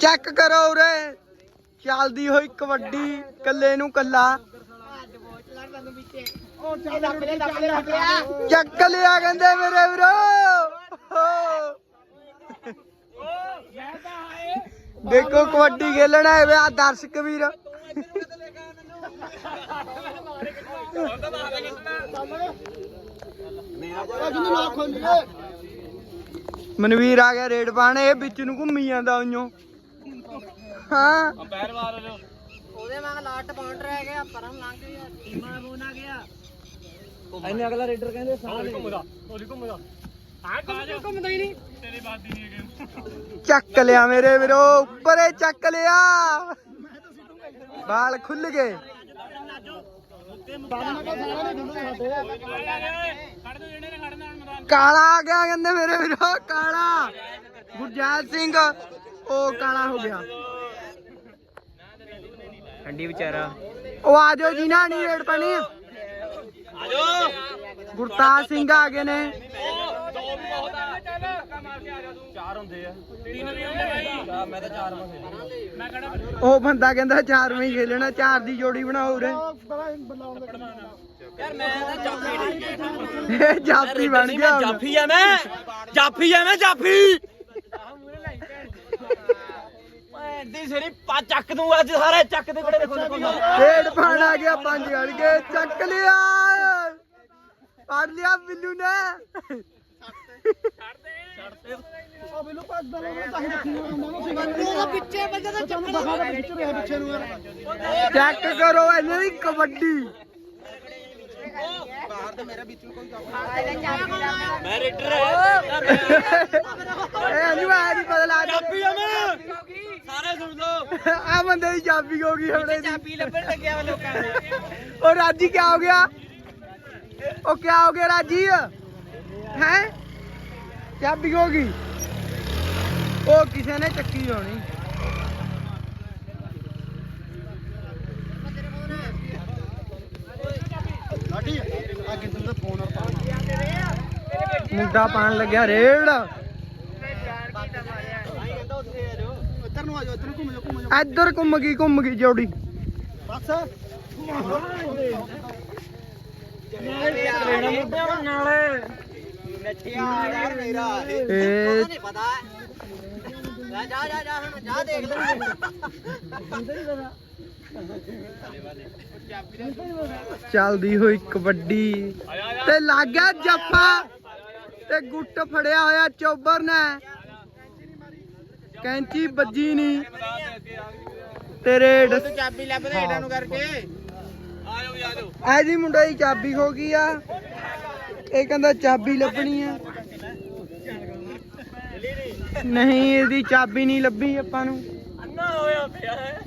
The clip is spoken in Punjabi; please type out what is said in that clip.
ਚੈੱਕ ਕਰੋ ਉਰੇ। ਚੱਲਦੀ ਹੋਈ ਕਬੱਡੀ ਕੱਲੇ ਨੂੰ ਕੱਲਾ ਚੱਕ ਲਿਆ ਕਹਿੰਦੇ ਮੇਰੇ ਵੀਰੋ। ਦੇਖੋ ਕਬੱਡੀ ਖੇਲਣਾ ਹੈ ਵੇ ਆ ਦਰਸ਼ਕ ਵੀਰ। ਮਨਵੀਰ ਆ ਗਿਆ ਰੇਡ ਪਾਣ ਇਹ ਵਿੱਚ ਨੂੰ ਘੁੰਮੀ ਜਾਂਦਾ ਉਈਓ। ਹਾਂ। ਉਹਦੇ ਵਾਂਗ ਲਾਟ ਬਾਉਂਡ ਰਹਿ ਗਿਆ ਪਰਮ ਲੰਘ ਗਿਆ। ਟੀਮਾਂ ਬੋਨ ਆ ਗਿਆ। ਐਨੇ ਅਗਲਾ ਰੇਡਰ ਕਹਿੰਦੇ ਘੁੰਮਦਾ ਉਹਦੀ ਘੁੰਮਦਾ ਹਾਂ ਘੁੰਮਦਾ ਘੁੰਮਦਾ ਹੀ ਨਹੀਂ। ਤੇਰੀ ਬਾਤ ਹੀ ਨਹੀਂ ਹੈ ਚੱਕ ਲਿਆ ਮੇਰੇ ਵੀਰੋ ਉੱਪਰੇ ਚੱਕ ਲਿਆ। ਬਾਲ ਖੁੱਲ ਗਏ। ਕਾਲਾ ਆ ਗਿਆ ਕਹਿੰਦੇ ਮੇਰੇ ਵੀਰੋ ਕਾਲਾ। ਗੁਰਜੈਤ ਸਿੰਘ ਉਹ ਕਾਲਾ ਹੋ ਗਿਆ। ਠੰਡੀ ਵਿਚਾਰਾ। ਉਹ ਆ ਜਾਓ ਜੀ ਨਾ ਨਹੀਂ ਰੇਡ ਪਾਣੀ। ਆਜੋ ਗੁਰਤਾਜ ਸਿੰਘ ਆ ਗਏ ਨੇ। ਚਾਰ ਹੁੰਦੇ ਆ। ਤਿੰਨ ਵੀ ਹੁੰਦੇ ਬਾਈ। ਮੈਂ ਤਾਂ ਚਾਰ ਮੈਂ ਖੜਾ ਉਹ ਬੰਦਾ ਕਹਿੰਦਾ ਚਾਰਵੇਂ ਹੀ ਖੇਲਣਾ ਚਾਰ ਦੀ ਜੋੜੀ ਬਣਾਓ ਰੇ ਯਾਰ ਮੈਂ ਤਾਂ ਜਾਫੀ ਠੀਕ ਇਹ ਜਾਪੀ ਬਣ ਗਿਆ। ਜਾਫੀ ਆ ਮੈਂ। ਜਾਫੀ ਆ ਮੈਂ ਜਾਫੀ। ਐਡੀ ਸਰੀ ਪਾ ਚੱਕ ਦੂੰ ਅੱਜ ਸਾਰੇ ਚੱਕ ਦੇ ਕੋਲੇ ਦੇਖੋ ਦੇਖੋ। ਡੇਢ ਪਾਣ ਆ ਗਿਆ ਪੰਜ ਗੜ ਕੇ ਚੱਕ ਲਿਆ। ਫੜ ਲਿਆ ਬਿੱਲੂ ਨੇ। ਉਹਦਾ ਪਿੱਛੇ ਬੰਦੇ ਦਾ ਚੱਕਰ ਚੈੱਕ ਕਰੋ ਇਹਨਾਂ ਦੀ ਕਬੱਡੀ। ਮੈਂ ਰੇਡਰ ਇਹ ਅਨੂ ਆ ਨਹੀਂ ਬਦਲਾ ਜਾਫੀ ਆ ਮੈਂ ਸਾਰੇ ਸੁਣ ਲਓ। ਆ ਬੰਦੇ ਦੀ ਚਾਬੀ ਹੋ ਗਈ ਦੀ ਚਾਬੀ ਲੱਭਣ ਲੱਗਿਆ ਵਾ ਲੋਕਾਂ ਨੂੰ। ਉਹ ਰਾਜੀ ਕੀ ਹੋ ਗਿਆ? ਉਹ ਕੀ ਹੋ ਗਿਆ ਰਾਜੀ? ਹੈ? ਚਾਬੀ ਹੋ ਗਈ? ਉਹ ਕਿਸੇ ਨੇ ਚੱਕੀ ਹੋਣੀ। ਮੁੰਡਾ ਪਾਣ ਲੱਗਿਆ ਰੇੜ। ਇੱਧਰ ਘੁੰਮ ਗਈ ਘੁੰਮ ਗਈ ਜੋੜੀ। ਇਹ। ਨਹੀਂ ਪਤਾ? ਜਾ ਜਾ ਜਾ ਜਾ ਹੁਣ ਜਾ ਦੇਖ ਲੈ। ਚੱਲਦੀ ਹੋਈ ਕਬੱਡੀ। ਤੇ ਲੱਗ ਗਿਆ ਜੱਫਾ। ਤੇ ਗੁੱਟ ਫੜਿਆ ਹੋਇਆ ਚੋਬਰ ਨੇ। ਕੈਂਚੀ ਵੱਜੀ ਨਹੀਂ ਤੇ ਰੇਡ। ਚਾਬੀ ਲੱਭ ਦੇ ਇਹਨਾਂ ਨੂੰ ਕਰਕੇ। ਐਦੀ ਮੁੰਡਾ ਦੀ ਚਾਬੀ ਹੋ ਗਈ ਆ। ਇਹ ਕਹਿੰਦਾ ਚਾਬੀ ਲੱਭਣੀ ਆ। ਨਹੀਂ ਇਹਦੀ ਚਾਬੀ ਨਹੀਂ ਲੱਭੀ ਆਪਾਂ ਨੂੰ। ਅੰਨਾ ਹੋਇਆ ਪਿਆ ਹੈ।